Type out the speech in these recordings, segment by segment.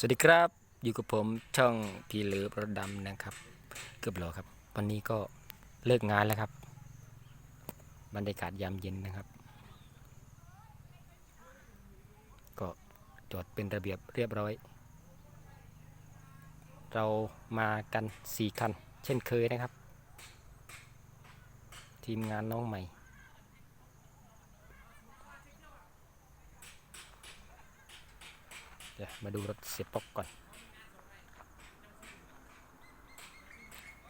สวัสดีครับ อยู่กับผมช่องพีเลือประดำนะครับ เกือบหรอครับ วันนี้ก็เลิกงานแล้วครับ บรรยากาศยามเย็นนะครับ ก็จอดเป็นระเบียบเรียบร้อย เรามากันสี่คัน เช่นเคยนะครับ ทีมงานน้องใหม่ เดี๋ยวมาดูรถเสียปอกก่อน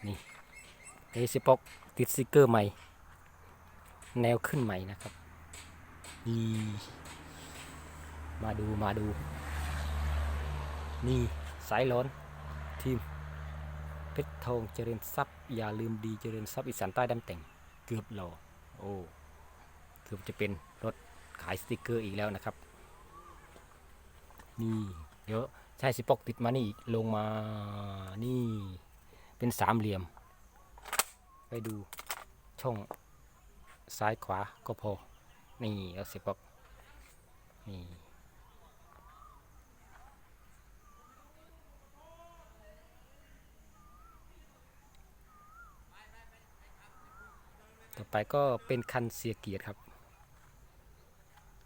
นี่นี่เสียปอกติดสติกเกอร์ใหม่ แนวขึ้นใหม่นะครับนี่มาดูมาดู นี่สายร้อนทีมเพชรทองเจริญทรัพย์อย่าลืมดีเจริญทรัพย์อีสานใต้ดำแต่งเกือบหล่อโอ้เกือบจะเป็นรถขายสติกเกอร์อีกแล้วนะครับ นี่เดี๋ยวใช้สิปอกติดมานี่อีกลงมานี่เป็นสามเหลี่ยม ไปดูช่องซ้ายขวาก็พอ นี่เอาสิปอกนี่ต่อไปก็เป็นคันเสียเกียรติครับ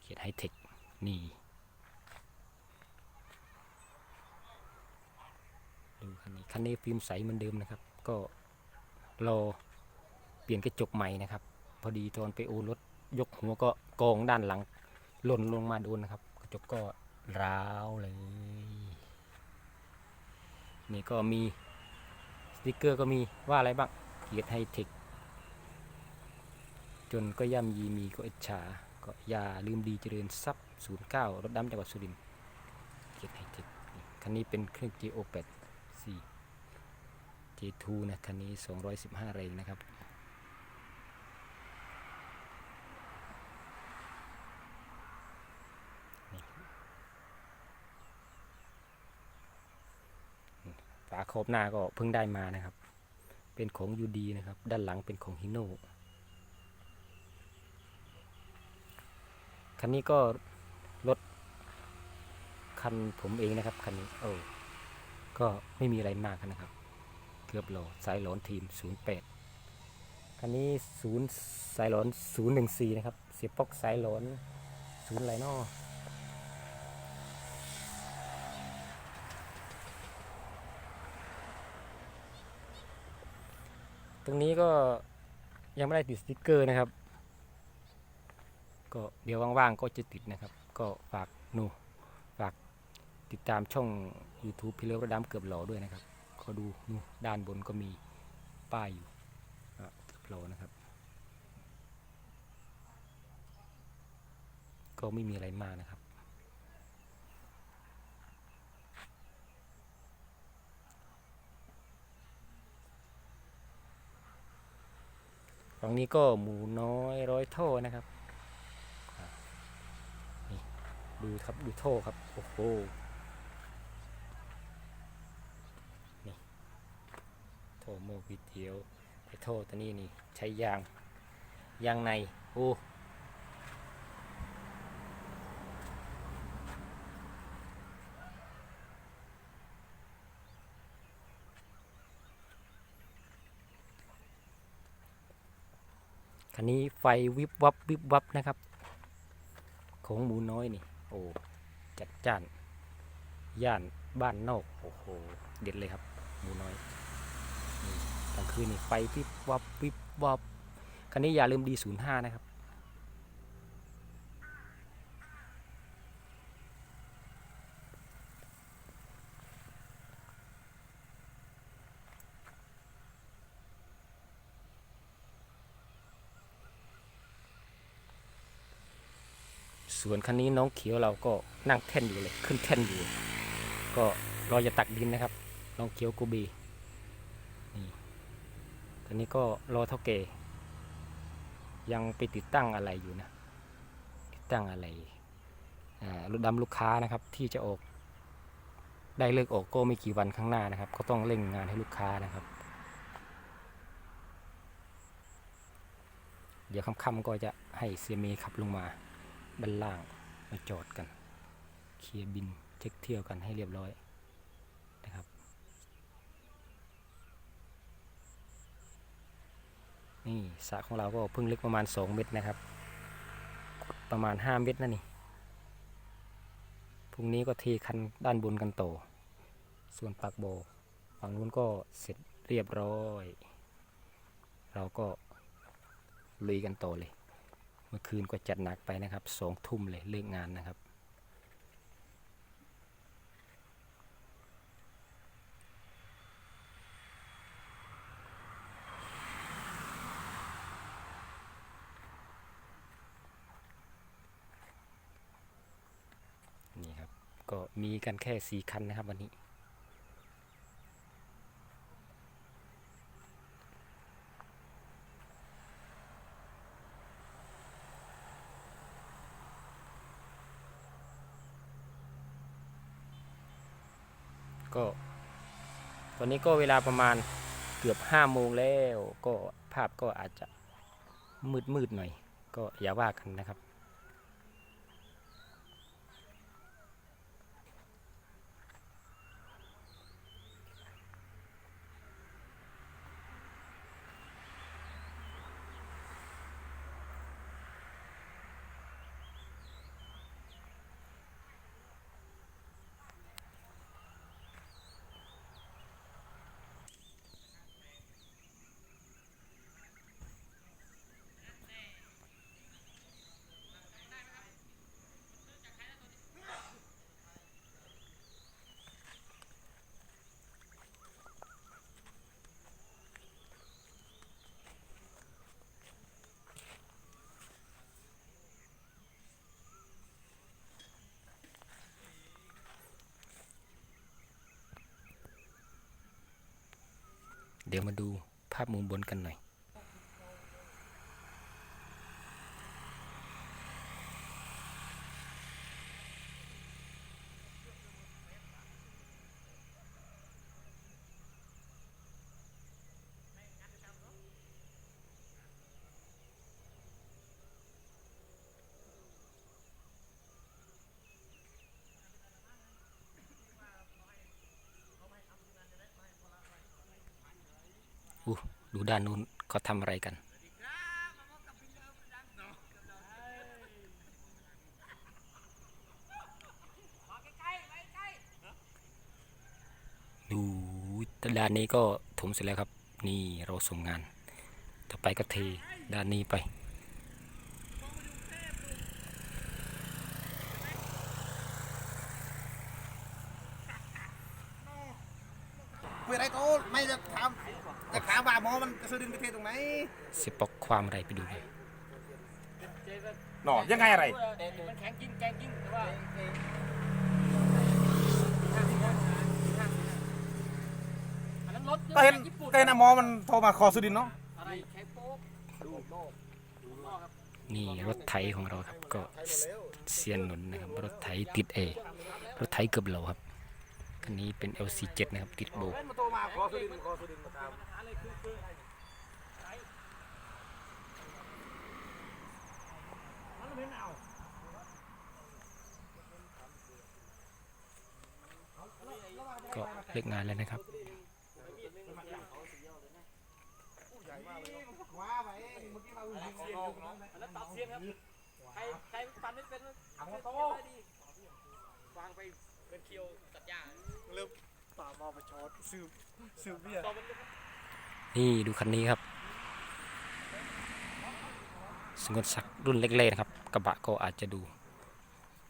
เกียรติไฮเทค นี่ ดู คันนี้คันนี้ฟิล์มใสเหมือนเดิมนะครับ ก็รอเปลี่ยนกระจกใหม่นะครับ พอดีตอนไปโอรถยกหัวก็กองด้านหลังหล่นลงมาโดนนะครับ กระจกก็ร้าวเลย นี่ก็มีสติกเกอร์ก็มีว่าอะไรบ้างเกียรติไฮเทคจนก็ย่ำยีมีก็อิจฉาก็อย่าลืมดีเจริญทรัพย์09รถดำจังหวัดสุรินทร์เกียรติไฮเทคคันนี้เป็นเครื่อง GO8 4 J2 นะคันนี้ 215 แรงนะครับฝาครอบหน้าก็เพิ่งได้มานะครับ เป็นของยูดีนะครับ ด้านหลังเป็นของฮิโน่คันนี้ก็รถคันผมเองนะครับ คันนี้โอ้ ก็ไม่มีอะไรมากนะครับ เกือบโลสายหลอนทีม 08คันนี้ศูนย์สายหลอน014 นะครับ เสียบปอกสายหลอนศูนย์ไรนอตรงนี้ก็ยังไม่ได้ติดสติกเกอร์นะครับ ก็เดี๋ยวว่างๆก็จะติดนะครับ ก็ฝากหนู ติดตามช่อง YouTube พี่เลิฟระดำเกือบหล่อด้วยนะครับก็ดูนู่ด้านบนก็มีป้ายอยู่เกือบโลนะครับ ก็ไม่มีอะไรมากนะครับฝั่งนี้ก็หมูน้อยร้อยโทนะครับนี่ดูครับ ดูโทครับ โอ้โห โทโมวิเทียวไอโทษตัวนี้นี่ใช้ยางยางในโอ้คันนี้ไฟวิบวับวิบวับนะครับ ของหมูน้อยนี่ โอ้จัดจ้าน ย่านบ้านนอก โอ้โห เด็ดเลยครับ หมูน้อย กลางคืนนี่ไฟวิบวับวิบวับคันนี้อย่าลืมดีศูนย์ห้านะครับส่วนคันนี้น้องเขียวเราก็นั่งแท่นอยู่เลย ขึ้นแท่นอยู่ ก็รอจะตักดินนะครับ น้องเขียวกูบีต อนนี้ก็รอเท่าแก่ยังไปติดตั้งอะไรอยู่นะ ติดตั้งอะไรรถดำลูกค้านะครับที่จะออก ได้เลิกออกก็ไม่กี่วันข้างหน้านะครับ ก็ต้องเร่งงานให้ลูกค้านะครับ เดี๋ยวค่ำๆก็จะให้เซียเมขับลงมาด้านล่างมาจอดกัน เคลียร์บินเช็คเที่ยวกันให้เรียบร้อย นะครับ นี่สระของเราก็เพิ่งลึกประมาณ 2 เมตรนะครับ ประมาณ 5 เมตรนั่นนี่พรุ่งนี้ก็เทคันด้านบนกันโต ส่วนปากโบฝั่งนู้นก็เสร็จเรียบร้อย เราก็ลุยกันโตเลย เมื่อคืนก็จัดหนักไปนะครับสองทุ่มเลยเลิกงานนะครับ นี่ครับ ก็มีกันแค่สี่คันนะครับวันนี้ ก็ตอนนี้ก็เวลาประมาณเกือบห้าโมงแล้ว ก็ภาพก็อาจจะมืดมืดๆหน่อย ก็อย่าว่ากันนะครับ เดี๋ยวมาดูภาพมุมบนกันหน่อย อู้ ดูด้านนู้นเขาทำอะไรกัน ดูด้านนี้ก็ถมเสร็จแล้วครับ นี่เราส่งงาน ต่อไปก็เทด้านนี้ไป คุยอะไรโตไม่จะถามจะถามว่า หมอมันกระสือดินไปเทตรงไหนเสียปอกความอะไรไปดูเลยหนอยังไงอะไรมันแข็งจริงแกงจริงแต่ว่าอันนั้นรถก็เห็นญี่ปุ่นก็เห็นอะหมอมันโทรมาขอซื้อดินเนาะอะไรแข็งโป๊กดูโลกดูโลกครับนี่รถไถของเราครับก็เซียนหนุนนะครับรถไถติดเอรถไถเกือบโลครับคันนี้เป็น LC7 นะครับติดโบ กมันโทรมาขอซื้อดินขอซื้อดินมาตามก็เลิกงานแล้วนะครับว้าไปเมื่อกี้เรายิงเสียงอยู่ตรงนั้นอันนั้นตัดเสียงครับใครใครปันไม่เป็นเอามาโตวางไปเป็นเคียวตัดหญ้าเริ่ม ตามาประชดซื้อซื้อเบียนี่ดูคันนี้ครับ สงวนสักรุ่นเล็กๆนะครับ กระบะก็อาจจะดู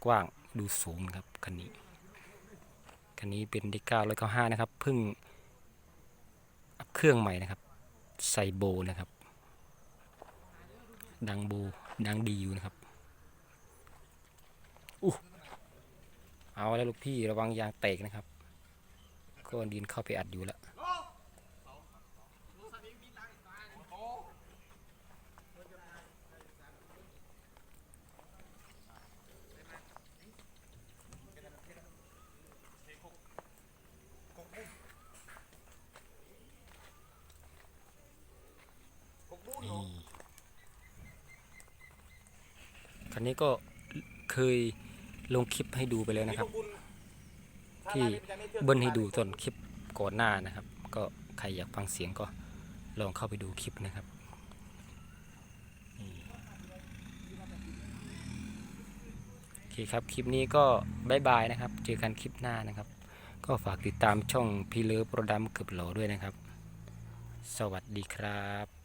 กว้างดูสูงครับคันนี้ คันนี้เป็นดีก้าร้อยเก้าห้านะครับเพิ่งอัพเครื่องใหม่นะครับใส่โบนะครับ ดังโบดังดีอยู่นะครับอู้เอาแล้วลูกพี่ระวังยางแตกนะครับ ก็ดินเข้าไปอัดอยู่แล้วนี่คันนี้ก็เคยลงคลิปให้ดูไปแล้วนะครับ ที่เบิ้ลให้ดูต้นคลิปก่อนหน้านะครับ ก็ใครอยากฟังเสียงก็ลองเข้าไปดูคลิปนะครับโอเคครับคลิปนี้ก็บายบายนะครับ เจอกันคลิปหน้านะครับ ก็ฝากติดตามช่องพีเลอโปรดัมเกือบโหลด้วยนะครับ สวัสดีครับ